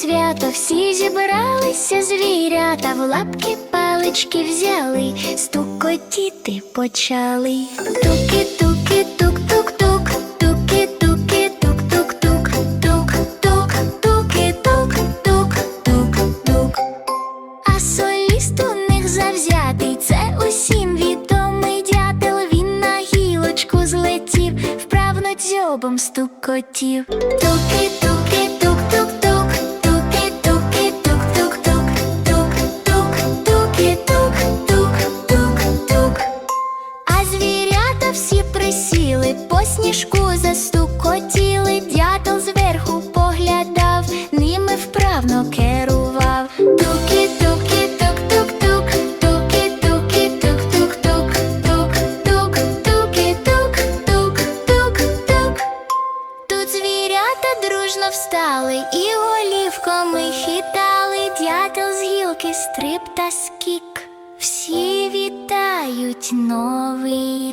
свято всі зібралися звірята, в лапки палички взяли, стукотіти почали. Туки, туки, тук, тук, тук, туки, туки, тук, тук, тук, тук, тук, туки, тук, тук, тук, тук. А соліст у них завзятий, це усім відомий дятел. Він на гілочку злетів, вправно дзьобом стукотів. Туки, тук. Сніжку застукотіли, дятел зверху поглядав, ними вправно керував. Туки, туки, тук, тук, тук, туки, туки, тук, тук, тук, тук, тук, туки, тук, тук, тук, тук. Тут звірята дружно встали і голівками хитали, дятел з гілки стрип та скік. Всі вітають новий